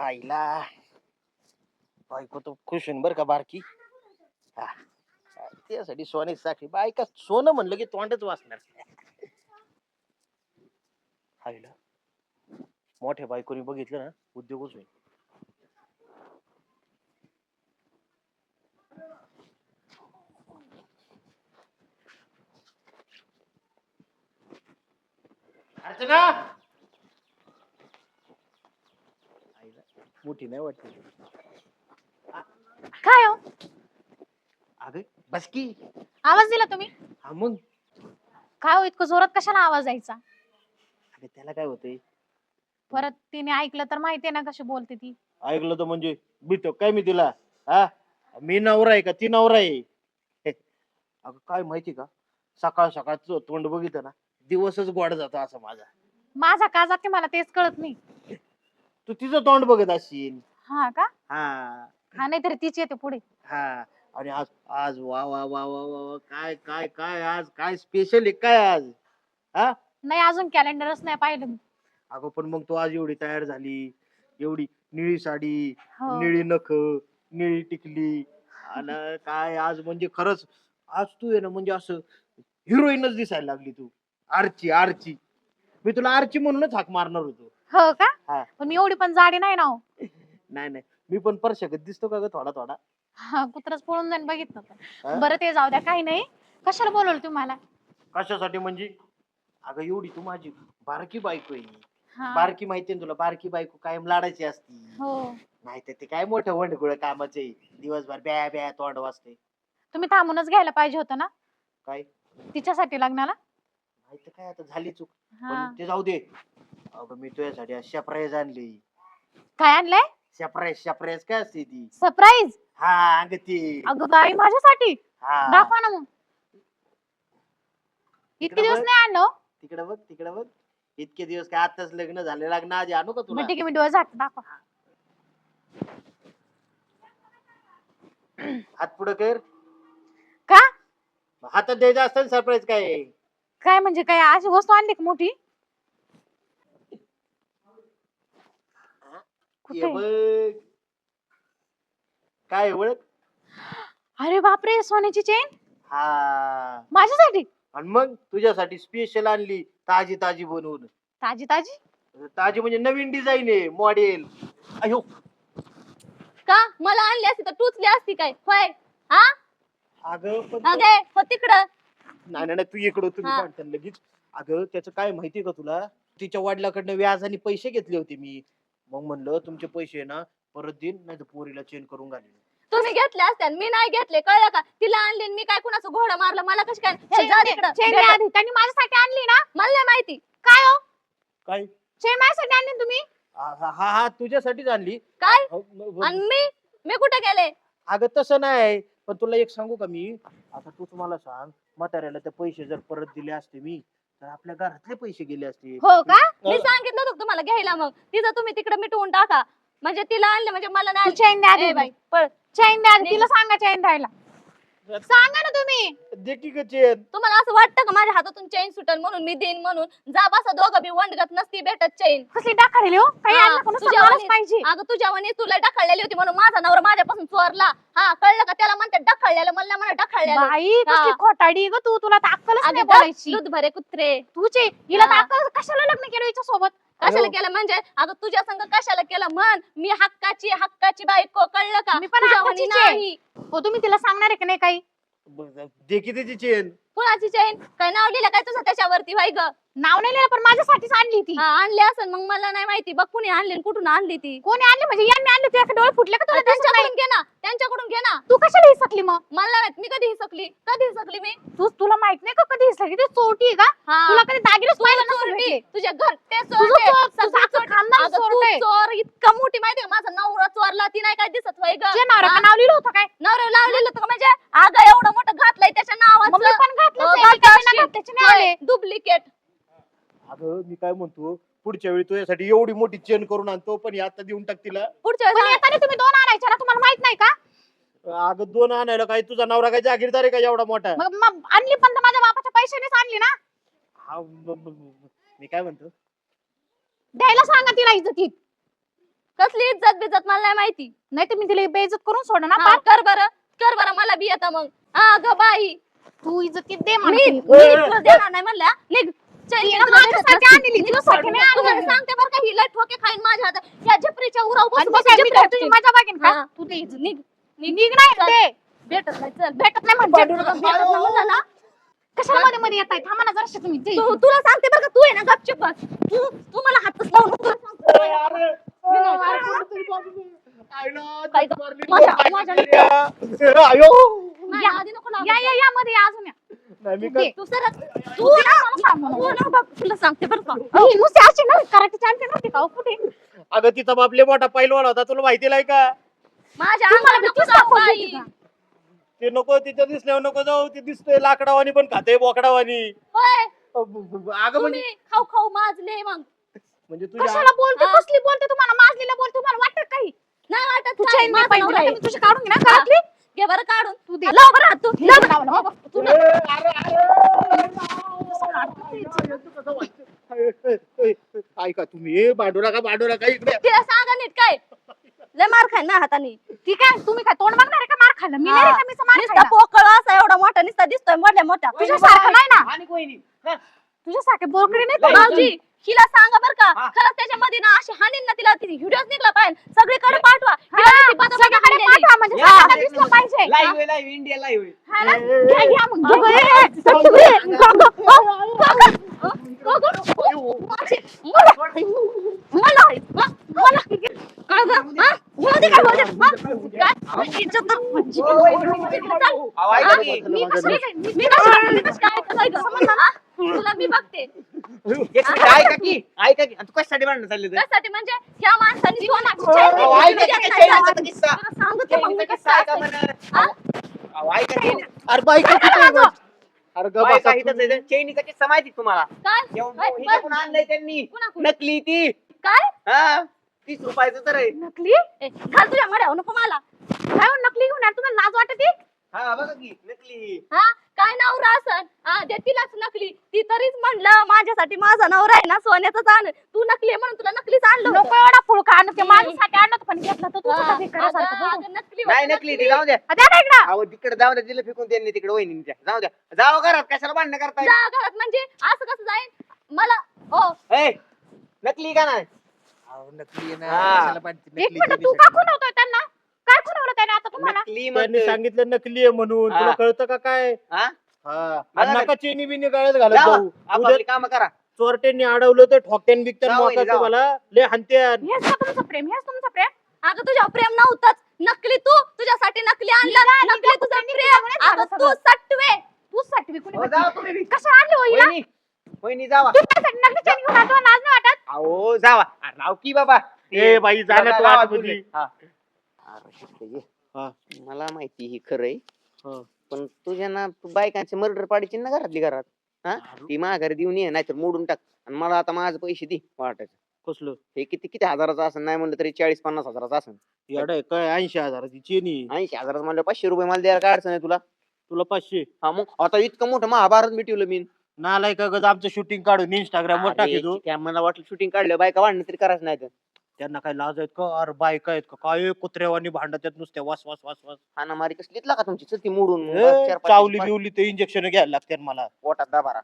आईला. बायको तो खुश होईन बर का बारकी? हा. त्यासाठी सोने साखी बायका सोनं म्हणलं की तोंडच वाचणार आईला. मोठ्या बायकोनी बघितलं ना उद्योगच होईल अर्चना आईला मोठी नाही वाटते काय हो? अगं बस की. आवाज दिला तुम्ही? हा मग. काय हो इतकं जोरात कशाला आवाज यायचा अगं त्याला काय होतंय? परत तिने ऐकलं तर माहितीये ना कशी बोलते ती. ऐकलं तर म्हणजे बितो काय मी तिला? हा? मी नवरा आहे का? ती नवरा आहे. हे, अगं काय माहिती का? सकाळ सकाळ तोंड बघितलं ना दिवसच गोड जातो असं माझा. माझा का जाते मला तेच कळत नाही. तू तिचं तोंड बघत असशील हा का? हा. हा नाहीतरी तीच येते पुढे. हा. आणि आज आज वा वा वा वा वा वा, काय काय काय आज काय स्पेशल आहे काय आज? हा? नाही अजून कॅलेंडरच नाही पाहिलं मी. अगं पण मग तू आज एवढी तयार झाली. एवढी निळी साडी हो. निळी नख निळी टिकली. आणि काय आज म्हणजे खरंच आज तू आहे ना म्हणजे असं हिरोईनच दिसायला लागली तू. आरची आरची. मी तुला आरची म्हणूनच हाक मारणार होतो. हो का? हा. पण मी एवढी पण जाडी नाही ना हो. नाही नाही. मी पण परशकत दिसतो का ग थोडा थोडा? हा, कुत्रच पळून जाईन बघितलं तर? बरं ते जाऊ द्या काही नाही. कशाला बोलवलं तुम्हाला कशासाठी म्हणजे? अगं एवढी तू माझी बारकी बायको आहे. हा. बारकी माहिती ना तुला बारकी बायको कायम लाडायची असती. हो. नाही तर ते काय मोठं वंडगुळ कामाचे दिवसभर ब्या ब्या तोंड वाजते तुम्ही थांबूनच घ्यायला पाहिजे होतं ना? काय? तिच्यासाठी लग्नाला? माहिती काय आता झाली चूक. हा. पण ते जाऊ दे. अगं मी तुझ्यासाठी आज सरप्राईज आणली. काय आणलंय? सरप्राईज सरप्राईज काय असते ती? सरप्राईज हा अगं ती अगं बाई माझ्यासाठी? हा. दाखवा ना मग. इतके दिवस. नाही आणलं हो. तिकडे बघ तिकडे बघ. इतके दिवस काय आताच लग्न झाले लग्न आधी आणू का तुला? ठीक आहे मी डोळे दाखवा. हात पुढे कर. का? हातात द्यायचं असतं सरप्राईज काय? काय म्हणजे काय अशी वस्तू आणली का मोठी? ये कुठे बघ. काय ओळख? अरे बापरे सोन्याची चेन हा. माझ्यासाठी? आणि मग तुझ्यासाठी स्पेशल आणली ताजी ताजी बनवून. ताजी ताजी? ताजी म्हणजे नवीन डिझाईन आहे मॉडेल अयो. का? मला आणली असती तर टुचली असती काय? होय. हा? अगं पण हो तिकडं. नाही नाही नाही, तू इकडं तुम्ही हा. लगेच. अगं त्याचं काय माहितीये का तुला? तिच्या वडिलाकडनं व्याजाने पैसे घेतले होते मी. मग म्हणलं तुमचे पैसे ना परत देईन नाही तर पोरीला चेंज करून घालीन. तुम्ही घेतले असते आणि मी नाही घेतले कळलं का? तिला आणली आणि मी काय कुणाचं घोडं मारलं? मला कशी काय हे, जा तिकडं. चेन भेट. आधी त्यांनी माझ्यासाठी आणली ना? मला नाही माहिती. काय हो? काय? चेन माझ्यासाठी आणली ना तुम्ही? हा हा- हा हा तुझ्यासाठीच आणली. काय? अहो, म- म- आणि मी? मी कुठे गेले? अगं तसं नाही पण तुला एक सांगू का मी? आता तूच मला सांग म्हाताऱ्याला ते पैसे जर परत दिले असते मी तर आपल्या घरातले पैसे गेले असते हो का? मी सांगितलं होतं तुम्हाला घ्यायला मग. तिचं तुम्ही तिकडे मिटवून टाका. म्हणजे तिला आणले म्हणजे मला नाही चेन द्या ए आधी बाई पळ. चेन द्या आधी. तिला सांगा चेन द्यायला. सांगा ना तुम्ही. दे की ग चेन तुम्हाला असं वाटतं का माझ्या हातातून चेन सुटल म्हणून मी देईन म्हणून? जा बसा दोघं बी वंडगत नसती भेटत चेन कसली टाकाळली हो? काही हा, आणलं का नुसतं? तुझ्या मलाच वाणी- पाहिजे. अगं तुझ्या वणी तुला ढकललेली होती म्हणून माझा नवरा माझ्यापासून चोरला. हा कळलं का? त्याला म्हणते ढकललेलं मला म्हणा ढकललेलं बाई कसली हा. खोटाडी ग तू? तुला तर अक्कलच नाही अगं बोलायची. दूध भरे कुत्रे तुझे हिला तर हा. अक्कल कशाला लग्न केलं हिच्या सोबत कशाला. केलं म्हणजे? अगं तुझ्या संग कशाला केलं? म्हण मी हक्काची हक्काची बायको कळलं का? मी पण तुझ्या वणी हक्काचीच आहे. नाही. हो तुम्ही तिला सांगणार आहे का नाही काही? ब- दे की त्याची चेन कुणाची चैन काय नाव लिहिलं काय तुझं त्याच्यावरती वाई ग? नाव नाही लिहिलं पण माझ्यासाठीच आणली ती हा आणली असेल मग मला नाही माहिती. बघ कुणी आणली आणि कुठून आणली ती. कोणी आणली? म्हणजे यांनी आणली तुझ्या डोळे फुटले का तुला? अरे दिसत नाही? त्यांच्याकडून घे ना त्यांच्याकडून घे ना. तू कशाला हिसकली मग? मला नाही माहीत, मी कधी हिसकली? कधी हिसकली मी? तू तुला माहीत नाही का कधी हिसकली? ती चोरटी आहे का? हा. तुला कधी दागिनेच तू पाहिलं नसेल चोरटी, भेटले. तुझ्या तुझं चोरटे, चोर- तुझं सगळे अख्खं चोरटे. खानदान अगं, तू चोरटंय. चोर इतका मोठी माहितीये का? माझा नवरा चोरला ती नाही काय दिसत होय ग. तुझ्या नाव लिहिलं होतं काय? नवरा लावलेलं का? म्हणजे अगं एवढं मोठं घातलंय त्याच्या मग मी पण घातलंच आहे, मी काय बिना घातल्याचे नाही आले. डुप्लिकेट अगं मी काय म्हणतो पुढच्या वेळी तुझ्यासाठी एवढी मोठी चेन करून आणतो पण ही आता देऊन टाक तिला पुढच्या पण वेळेस येताना तुम्ही दोन आणायच्या ना तुम्हाला माहीत नाही का? अगं दोन आणायला काय? तुझा नवरा काय जागीरदार आहे का एवढा मोठा? मग मग आणली पण तर माझ्या बापाच्या पैशानेच आणली ना? हा ब- ब- ब- मी काय म्हणतो? द्यायला सांगा तिला इज्जतीत कसली इज्जत बिज्जत मला नाही माहिती. नाही तर मी तिला बेइज्जत करून सोड ना हा, कर बरं कर बरं मला बी येतं मग. हा ग बाई. तू इज्जत दे मी म्हणते. मी तुला देणार नाही निघ, सांगते बरं का हिला ठोके खाईन माझ्या हातात. या झपरीच्या उराव बसून बसून तुझी. मजा बघेन का हा. तू. निघ निघ. निघ नाही चल. ते. भेटत नाही चल. भेटत नाही म्हणजे भेटत नाही म्हणलं ना. कशाला मध्ये मध्ये येत आहे थांबा ना जराशी तुम्ही. ते. तू तुला सांगते बरं का तू आहे ना गपचूप. बस तू तू मला हातच लावू नको तुला सांगते. काय ग? माझ्या- माझ्या- आयो. माझ्या आधी नको लावू. या या या मध्ये या अजून या. नाही मी तू काय दे. तू सरक तू ना तू ना बघ तुला सांगते बरं का. ही. नुसती अशी ना कराटे चॅम्पियन होते का हो कुठे? अगं तिचा बापले मोठा पैलवान होता तुला माहिती नाही का? माझ्या अंगावर नको जाऊ दाखवत बाई. होती का? ते नको तिच्या दिसल्यावर नको जाऊ ते दिसतोय लाकडावानी पण खाते बोकडावानी. होय. अगं म्हणजे तुम्ही खाऊ खाऊ माजले मग. म्हणजे तुझ्या कशाला बोलते? हा. कसली बोलते तुम्हाला? माजलेला बोलते तुम्हाला वाटत काही? नाही वाटत काय, माझा नवरा आहे. तुझी काढून घे ना घरातली. घे बरं काढून. तू दे. लाव बरं हात तू. लाव अरे, अरे. ऐका तुम्ही ए, भांडू नका भांडू नका इकडे तिला सांगा नीट काय लय मार खाय ना हाताने ठीक आहे तुम्ही काय तोंड मागणार आहे का मार खाल्लं मी नाही हा. रिकामीचं मार नुसता खायला. पोकळ असा एवढा मोठा नुसता दिसतोय मोठ्या मोठ्या तुझ्यासारखं नाही ना आणि कोणी हा? तुझ्यासारखे बोकडे नाही. का? भाऊजी हिला सांगा बर का हा. खरंच त्याच्यामध्ये ना अशी हानीन ना तिला व्हिडिओ निघला पाहिजे सगळीकडे पाठवा हिला ती बदाबदा सगळीकडे हाणलेली. पाठवा म्हणजे या. सगळ्यांना दिसलं पाहिजे लाईव्ह आहे, लाईव्ह इंडिया लाईव्ह आहे. हा ना? घ्या, घ्या मग. अगं, ए, ए, सगळी- गं, गं, गं, गं, गं, गं, गं, माझी- मला- मला- म- मला- काय गं, हा? होऊ दे काय, होऊ दे. हा? काय? माझी इज्जत तर- माझी- अहो, ऐका की. मी कशी- मी- मी कशी- मी कशी काय करायचं गं? समजलं ना? तुला मी बघते एक मिनिट, ऐका की ऐका की आणि तू कशासाठी भांडण चालले? त्यासाठी म्हणजे ह्या माणसाने अहो, ऐका की. किस्सा. किस्सा ऐका. बरं. अहो, ऐका की. अरे बायका कुठे आहे? अरे बसा ते चैनीचा किस्सा माहिती का तुम्हाला काय एवढं काय? हिच्याकडून आणलंय त्यांनी? नकली ती काय हा तीस रुपयाचं तर आहे नकली घाल तुझ्या मड्यावर नको मला काय हो, नकली घेऊन आले? तुम्हाला लाज वाटत हा बघा की नकली. हा काय नवरा असन? हा दे तिलाच नकली. ती तरीच म्हणलं माझ्यासाठी माझा नवरा आहे ना सोन्याचाच आण. तू नकली आहे म्हणून तुला नकलीच आणलं होतं. नको एवढा फुळका आणत ते माझ्यासाठी आणत पण घेतला तर तू हा, स्वतः हे करायसारखं अगं, बघू. अगं, नकली नाही होतं, नकली. ती जाऊ द्या. हा, द्या ना इकडं. अहो तिकडे जाऊ द्या दिलं फेकून त्यांनी तिकडे वहिनीच्या. जाऊ द्या. जाऊ घरात कशाला भांडणं करताय? जा घरात म्हणजे असं कसं जाईन? मला ओ. ए, नकली का नाही? अहो, नकली आहे ना, हा. कशाला पाहिजे एक नकली मिनिट तू का? खुनवतोय त्यांना काय खुनवलं त्याने आता तुम्हाला नकली त्यांनी म्हणतोय. सांगितलं नकली आहे म्हणून हा. तुला कळतं का काय हा? हा आणि. नका चेनी बिनी गळ्यात घालत जावा, जाऊ उद्या आपापली कामं करा चोरट्यांनी अडवलं तर ठोक्यान बिकत्यान जाऊ. मला लय हनत्यान हेच का तुमचं प्रेम हेच तुमचं प्रेम अगं तुझ्या प्रेम नव्हतंच नकली तू तुझ्यासाठी नकली आणलं नकली तुझं प्रेम अगं तू. सटवे कुणी हो, जावा तुम्ही बी. कसं आणली हो हिला? वहिनी वहिनी जावा तू काय साठी नकली चैन घेऊन आली? तुला लाज नाही वाटत अहो जावा अरे राव की बाबा ए बाई जाण्यात वाट. हा. अरे, ये. हा. मला माहिती ही खरंय हा. पण तुझ्या ना तू बायकांचे मर्डर पाडीची ना घरातली घरात. हा? ती माघारी देऊन ये नाहीतर मोडून टाक. आणि मला आता माझे पैसे दे वाटायचं. कसलं? हे किती किती हजाराचं असं नाही म्हणलं तरी चाळीस पन्नास हजाराचं असं येडा आहे काय? ऐंशी हजाराची चेनी ऐंशी हजाराचं म्हणलं पाचशे रुपये मला द्यायला काय अडचण आहे तुला? तुला पाचशे. हा मग? आता इतकं मोठं महाभारत मिटवलं मी. नालाय का गज आमचं शूटिंग काढून इंस्टाग्राम वर टाकी मला वाटलं शूटिंग काढलं बायका वाढणं तरी करायचं नाही तर त्यांना काय लाज आहेत का? अरे बायका आहेत का? काय कुत्र्यावानी भांडत आहेत नुसत्या? वास वास वास वास. हाना मारी कसलीच का तुमची. चल ती मोडून ए, चार पाच- चावली पाच- बिवली ते इंजेक्शन घ्यायला लागते मला. पोटात दाबारा.